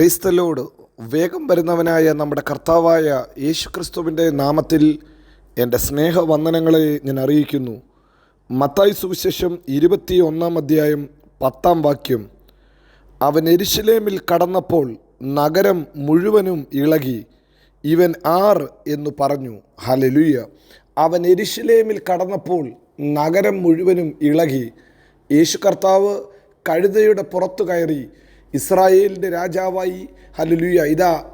ക്രൈസ്തലോട് വേഗം വരുന്നവനായ നമ്മുടെ കർത്താവായ യേശുക്രിസ്തുവിന്റെ നാമത്തിൽ എന്റെ സ്നേഹവന്ദനങ്ങളെ ഞാൻ അറിയിക്കുന്നു. മത്തായി സുവിശേഷം ഇരുപത്തി ഒന്നാം അധ്യായം പത്താം വാക്യം. അവൻ എരിശിലേമിൽ കടന്നപ്പോൾ നഗരം മുഴുവനും ഇളകി. ഇവൻ ആർ എന്ന് പറഞ്ഞു. ഹലലുയ അവൻ എരിശിലേമിൽ കടന്നപ്പോൾ നഗരം മുഴുവനും ഇളകി. യേശു കർത്താവ് കഴുതയുടെ പുറത്തു കയറി. ഇസ്രായേലിന്റെ രാജാവായി ഹലുലുയ ഇതാ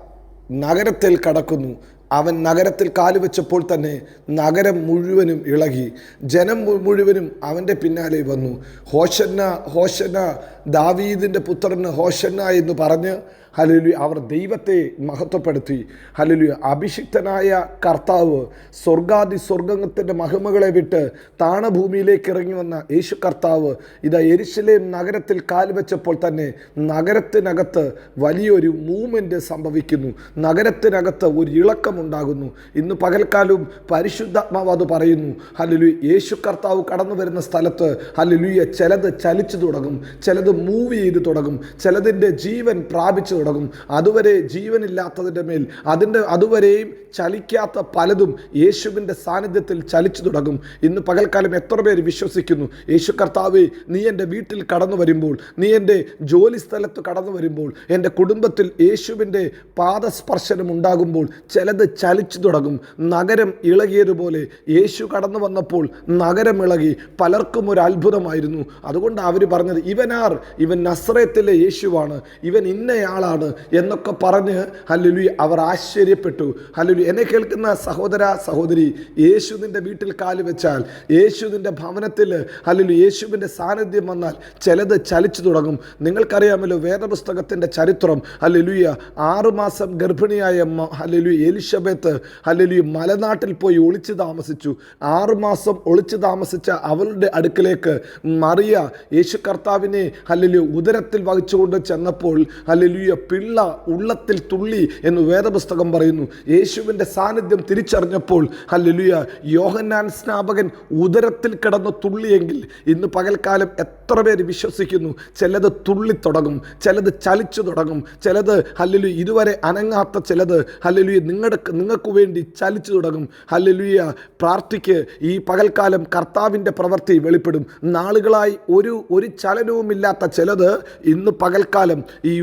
നഗരത്തിൽ കടക്കുന്നു. അവൻ നഗരത്തിൽ കാലുവെച്ചപ്പോൾ തന്നെ നഗരം മുഴുവനും ഇളകി. ജനം മുഴുവനും അവന്റെ പിന്നാലെ വന്നു. ഹോഷന്ന ഹോഷന്ന ദാവീദിന്റെ പുത്രന് ഹോഷന്ന എന്ന് പറഞ്ഞ് ഹലലു അവർ ദൈവത്തെ മഹത്വപ്പെടുത്തി. ഹലലു അഭിഷിക്തനായ കർത്താവ് സ്വർഗാദി സ്വർഗത്തിന്റെ മഹിമകളെ വിട്ട് താണഭൂമിയിലേക്ക് ഇറങ്ങി വന്ന യേശു കർത്താവ് ഇതാ എരിശിലേം നഗരത്തിൽ കാൽവെച്ചപ്പോൾ തന്നെ നഗരത്തിനകത്ത് വലിയൊരു മൂവ്മെന്റ് സംഭവിക്കുന്നു. നഗരത്തിനകത്ത് ഒരു ഇളക്കമുണ്ടാകുന്നു ഇന്ന് പകൽക്കാലവും പരിശുദ്ധാത്മാവ് അത് പറയുന്നു. ഹലലു യേശു കർത്താവ് കടന്നു വരുന്ന സ്ഥലത്ത് ഹലലുയ ചിലത് ചലിച്ചു തുടങ്ങും. ചിലത് മൂവ് ചെയ്ത് തുടങ്ങും. ചിലതിന്റെ ജീവൻ പ്രാപിച്ചു തുടങ്ങും. അതുവരെ ജീവനില്ലാത്തതിന്റെ മേൽ അതിന്റെ അതുവരെയും ചലിക്കാത്ത പലതും യേശുവിന്റെ സാന്നിധ്യത്തിൽ ചലിച്ചു തുടങ്ങും. ഇന്ന് പകൽക്കാലം എത്ര പേര് വിശ്വസിക്കുന്നു? യേശു കർത്താവെ നീ എന്റെ വീട്ടിൽ കടന്നു വരുമ്പോൾ നീ എന്റെ ജോലി സ്ഥലത്ത് കടന്നു വരുമ്പോൾ എന്റെ കുടുംബത്തിൽ യേശുവിന്റെ പാദസ്പർശനം ഉണ്ടാകുമ്പോൾ ചിലത് ചലിച്ചു തുടങ്ങും. നഗരം ഇളകിയതുപോലെ യേശു കടന്നു വന്നപ്പോൾ നഗരം ഇളകി പലർക്കും ഒരു അത്ഭുതമായിരുന്നു. അതുകൊണ്ട് അവർ പറഞ്ഞത് ഇവനാർ ഇവൻ നസ്രയത്തിലെ യേശുവാണ്. ഇവൻ ഇന്നയാളാണ്. എന്നൊക്കെ പറഞ്ഞ് ഹല്ലുലി അവർ ആശ്ചര്യപ്പെട്ടു. ഹല്ലുലി എന്നെ കേൾക്കുന്ന സഹോദര സഹോദരി യേശു നിന്റെ വീട്ടിൽ കാൽ വെച്ചാൽ യേശു നിന്റെ ഭവനത്തിൽ ഹല്ലുലി യേശുവിന്റെ സാന്നിധ്യം വന്നാൽ ചിലത് ചലിച്ചു തുടങ്ങും. നിങ്ങൾക്കറിയാമല്ലോ വേദപുസ്തകത്തിന്റെ ചരിത്രം. ഹല്ലുലുയ ആറുമാസം ഗർഭിണിയായ ഹല്ലേലൂയ എലിശബത്ത് ഹല്ലേലൂയ മലനാട്ടിൽ പോയി ഒളിച്ചു താമസിച്ചു. ആറുമാസം ഒളിച്ചു താമസിച്ച അവളുടെ അടുക്കിലേക്ക് മറിയ യേശു കർത്താവിനെ ഹല്ലേലൂയ ഉദരത്തിൽ വഹിച്ചുകൊണ്ട് ചെന്നപ്പോൾ ഹല്ലേലൂയ പിള്ള ഉള്ളത്തിൽ തുള്ളി എന്ന് വേദപുസ്തകം പറയുന്നു. യേശുവിന്റെ സാന്നിധ്യം തിരിച്ചറിഞ്ഞപ്പോൾ ഹല്ലേലൂയ യോഹന്നാൻ സ്നാപകൻ ഉദരത്തിൽ കിടന്ന് തുള്ളിയെങ്കിൽ ഇന്ന് പകൽക്കാലം എത്ര പേര് വിശ്വസിക്കുന്നു? ചിലത് തുള്ളിത്തുടങ്ങും ചിലത് ചലിച്ചു തുടങ്ങും ചിലത് ഹല്ലേലൂയ ഇതുവരെ അനങ്ങാത്ത ചിലത് ഹല്ലേലൂയ നിങ്ങളുടെ നിങ്ങൾക്ക് വേണ്ടി ചലിച്ചു തുടങ്ങും. ഹല്ലേലൂയ പ്രാർത്ഥിക്ക് ഈ പകൽക്കാലം കർത്താവിന്റെ പ്രവൃത്തി വെളിപ്പെടും. നാളുകളായി ഒരു ഒരു ചലനവുമില്ലാത്ത ചിലത് ഇന്ന് പകൽക്കാലം ഈ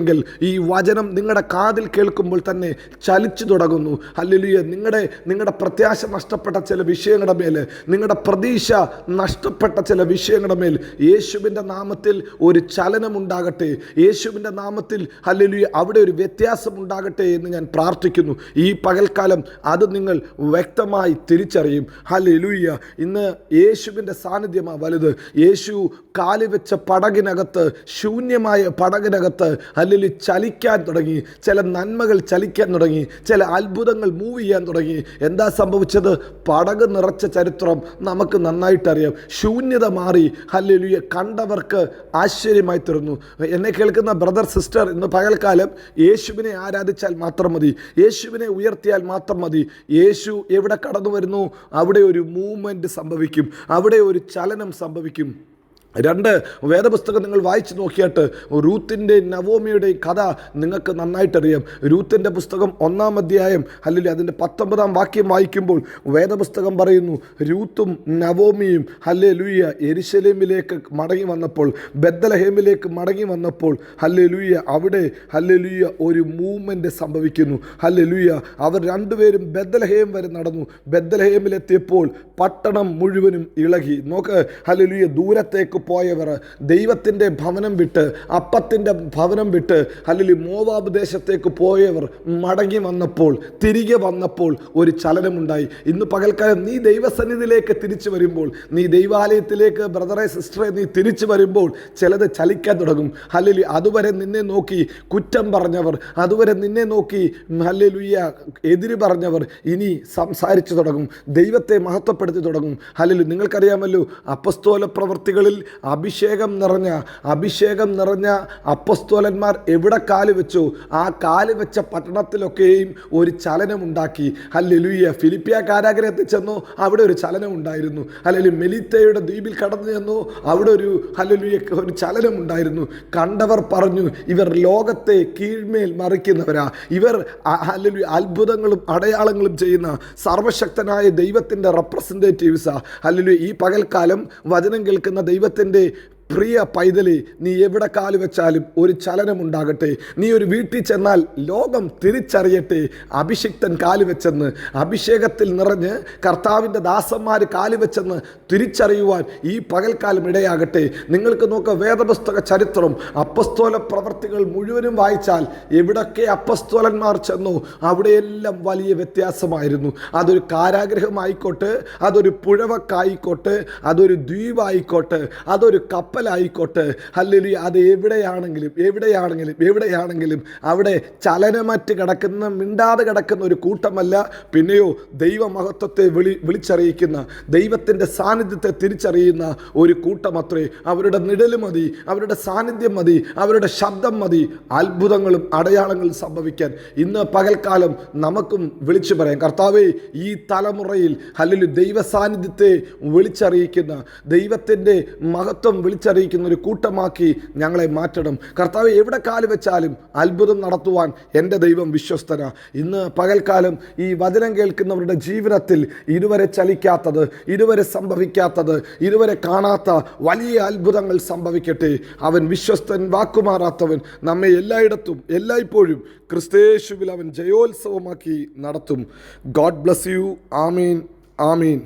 വചനത്തിങ്കൽ ഈ വചനം നിങ്ങളുടെ കാതിൽ കേൾക്കുമ്പോൾ തന്നെ ചലിച്ചു തുടങ്ങുന്നു. ഹല്ലേലൂയ നിങ്ങളുടെ നിങ്ങളുടെ പ്രത്യാശ നഷ്ടപ്പെട്ട ചില വിഷയങ്ങളുടെ മേൽ നിങ്ങളുടെ പ്രതീക്ഷ നഷ്ടപ്പെട്ട ചില വിഷയങ്ങളുടെ മേൽ യേശുവിന്റെ നാമത്തിൽ ഒരു ചലനമുണ്ടാകട്ടെ യേശുവിന്റെ നാമത്തിൽ ഹല്ലേലൂയ അവിടെ ഒരു വ്യത്യാസം ഉണ്ടാകട്ടെ എന്ന് ഞാൻ പ്രാർത്ഥിക്കുന്നു. ഈ പകൽക്കാലം അത് നിങ്ങൾ വ്യക്തമായി തിരിച്ചറിയും. ഹല്ലേലൂയ ഇന്ന് യേശുവിന്റെ സാന്നിധ്യമാണ് വലുത്. യേശു കാലിവെച്ച പടകിനകത്ത് ശൂന്യമായ പടകിനകത്ത് അല്ലെങ്കിൽ ചലിക്കാൻ തുടങ്ങി. ചില നന്മകൾ ചലിക്കാൻ തുടങ്ങി. ചില അത്ഭുതങ്ങൾ മൂവ് ചെയ്യാൻ തുടങ്ങി. എന്താ സംഭവിച്ചത്? പടക് നിറച്ച ചരിത്രം നമുക്ക് നന്നായിട്ടറിയാം ശൂന്യത മാറി. ഹല്ലേലൂയ. കണ്ടവർക്ക് ആശ്ചര്യമായി തീർന്നു. എന്നെ കേൾക്കുന്ന ബ്രദർ സിസ്റ്റർ ഇന്ന് പകൽക്കാലം യേശുവിനെ ആരാധിച്ചാൽ മാത്രം മതി. യേശുവിനെ ഉയർത്തിയാൽ മാത്രം മതി. യേശു എവിടെ കടന്നു വരുന്നു അവിടെ ഒരു മൂവ്മെന്റ് സംഭവിക്കും. അവിടെ ഒരു ചലനം സംഭവിക്കും. രണ്ട് വേദപുസ്തകം നിങ്ങൾ വായിച്ചു നോക്കിയിട്ട് റൂത്തിന്റെ നവോമിയുടെ കഥ നിങ്ങൾക്ക് നന്നായിട്ടറിയാം. റൂത്തിന്റെ പുസ്തകം ഒന്നാം അധ്യായം അല്ലെങ്കിൽ അതിന്റെ പത്തൊമ്പതാം വാക്യം വായിക്കുമ്പോൾ വേദപുസ്തകം പറയുന്നു രൂത്തും നവോമിയും ഹല്ലേ ലൂയ എരിശലേമിലേക്ക് മടങ്ങി വന്നപ്പോൾ ബദ്ദലഹേമിലേക്ക് മടങ്ങി വന്നപ്പോൾ ഹല്ലേ ലൂയ അവിടെ ഹല്ലേ ലൂയ ഒരു മൂവ്മെന്റ് സംഭവിക്കുന്നു. ഹല്ലേ ലൂയ അവർ രണ്ടുപേരും ബദ്ദലഹേം വരെ നടന്നു. ബദ്ദലഹേമിലെത്തിയപ്പോൾ പട്ടണം മുഴുവനും ഇളകി. നോക്ക് ഹല്ലേ ലൂയ ദൂരത്തേക്ക് പോയവർ ദൈവത്തിന്റെ ഭവനം വിട്ട് അപ്പത്തിന്റെ ഭവനം വിട്ട് അല്ലെങ്കിൽ മോവാബ് ദേശത്തേക്ക് പോയവർ മടങ്ങി വന്നപ്പോൾ തിരികെ വന്നപ്പോൾ ഒരു ചലനമുണ്ടായി. ഇന്ന് പകൽക്കാലം നീ ദൈവസന്നിധിയിലേക്ക് തിരിച്ചു വരുമ്പോൾ നീ ദൈവാലയത്തിലേക്ക് ബ്രദറെ സിസ്റ്ററെ നീ തിരിച്ചു വരുമ്പോൾ ചിലത് ചലിക്കാൻ തുടങ്ങും. അല്ലെങ്കിൽ അതുവരെ നിന്നെ നോക്കി കുറ്റം പറഞ്ഞവർ അതുവരെ നിന്നെ നോക്കി ഹല്ലേലൂയ എതിര് പറഞ്ഞവർ ഇനി സംസാരിച്ചു തുടങ്ങും ദൈവത്തെ മഹത്വപ്പെടുത്തി തുടങ്ങും. അല്ലെങ്കിൽ നിങ്ങൾക്കറിയാമല്ലോ അപ്പസ്തോല പ്രവർത്തികളിൽ അഭിഷേകം നിറഞ്ഞ അഭിഷേകം നിറഞ്ഞ അപ്പസ്തോലന്മാർ എവിടെ കാൽ വെച്ചോ? ആ കാൽ വെച്ച പട്ടണത്തിലൊക്കെയും ഒരു ചലനമുണ്ടാക്കി ഹല്ലേലൂയ. ഫിലിപ്പിയ കാരാഗ്രഹത്തിൽ ചെന്നു അവിടെ ഒരു ചലനം ഉണ്ടായിരുന്നു. അല്ലെങ്കിൽ മെലിത്തയുടെ ദ്വീപിൽ കടന്നു ചെന്നു അവിടെ ഒരു ഹല്ലേലൂയ ഒരു ചലനമുണ്ടായിരുന്നു കണ്ടവർ പറഞ്ഞു ഇവർ ലോകത്തെ കീഴ്മേൽ മറിക്കുന്നവരാ. ഇവർ അല്ലെങ്കിൽ അത്ഭുതങ്ങളും അടയാളങ്ങളും ചെയ്യുന്ന സർവശക്തനായ ദൈവത്തിന്റെ റെപ്രസെന്റേറ്റീവ്സാ ഹല്ലേലൂയ. ഈ പകൽക്കാലം വചനം കേൾക്കുന്ന ദൈവത്തിന്റെ ദൈവത്തിൻ്റെ പ്രിയ പൈതലി നീ എവിടെ കാൽ വെച്ചാലും ഒരു ചലനമുണ്ടാകട്ടെ നീ ഒരു വീട്ടിൽ ചെന്നാൽ ലോകം തിരിച്ചറിയട്ടെ. അഭിഷിക്തൻ കാൽ വെച്ചെന്ന് അഭിഷേകത്തിൽ നിറഞ്ഞ് കർത്താവിന്റെ ദാസന്മാർ കാൽ വെച്ചെന്ന് തിരിച്ചറിയുവാൻ ഈ പകൽക്കാലം ഇടയാകട്ടെ. നിങ്ങൾക്ക് നോക്കുക വേദപുസ്തക ചരിത്രം. അപ്പസ്തോല പ്രവർത്തികൾ മുഴുവനും വായിച്ചാൽ എവിടൊക്കെ അപ്പസ്തോലന്മാർ ചെന്നു അവിടെയെല്ലാം വലിയ വ്യത്യാസമായിരുന്നു. അതൊരു കാരാഗ്രഹമായിക്കോട്ടെ അതൊരു പുഴവക്കായിക്കോട്ടെ അതൊരു ദ്വീപായിക്കോട്ടെ അതൊരു കപ്പലായിക്കോട്ടെ അല്ലെങ്കിൽ അത് എവിടെയാണെങ്കിലും എവിടെയാണെങ്കിലും എവിടെയാണെങ്കിലും അവിടെ ചലനമറ്റ് കിടക്കുന്ന മിണ്ടാതെ കിടക്കുന്ന ഒരു കൂട്ടമല്ല. പിന്നെയോ ദൈവമഹത്വത്തെ വിളി വിളിച്ചറിയിക്കുന്ന ദൈവത്തിന്റെ സാന്നിധ്യത്തെ തിരിച്ചറിയുന്ന ഒരു കൂട്ടമത്രേ. അവരുടെ നിഴൽ മതി അവരുടെ സാന്നിധ്യം മതി അവരുടെ ശബ്ദം മതി. അത്ഭുതങ്ങളും അടയാളങ്ങളും സംഭവിക്കാൻ ഇന്ന് പകൽക്കാലം നമുക്കും വിളിച്ചു പറയാം. കർത്താവേ ഈ തലമുറയിൽ അല്ലെങ്കിൽ ദൈവ സാന്നിധ്യത്തെ വിളിച്ചറിയിക്കുന്ന ദൈവത്തിന്റെ മഹത്വം വിളിച്ചറിയിക്കുന്ന ഒരു കൂട്ടമാക്കി ഞങ്ങളെ മാറ്റണം. കർത്താവ് എവിടെ കാൽ വെച്ചാലും അത്ഭുതം നടത്തുവാൻ എന്റെ ദൈവം വിശ്വസ്തന. ഇന്ന് പകൽക്കാലം ഈ വചനം കേൾക്കുന്നവരുടെ ജീവിതത്തിൽ ഇതുവരെ ചലിക്കാത്തത് ഇതുവരെ സംഭവിക്കാത്തത് ഇതുവരെ കാണാത്ത വലിയ അത്ഭുതങ്ങൾ സംഭവിക്കട്ടെ. അവൻ വിശ്വസ്തൻ വാക്കുമാറാത്തവൻ നമ്മെ എല്ലായിടത്തും എല്ലായ്പ്പോഴും ക്രിസ്തേശുവിൽ അവൻ ജയോത്സവമാക്കി നടത്തും. God bless you. Amin. Amin.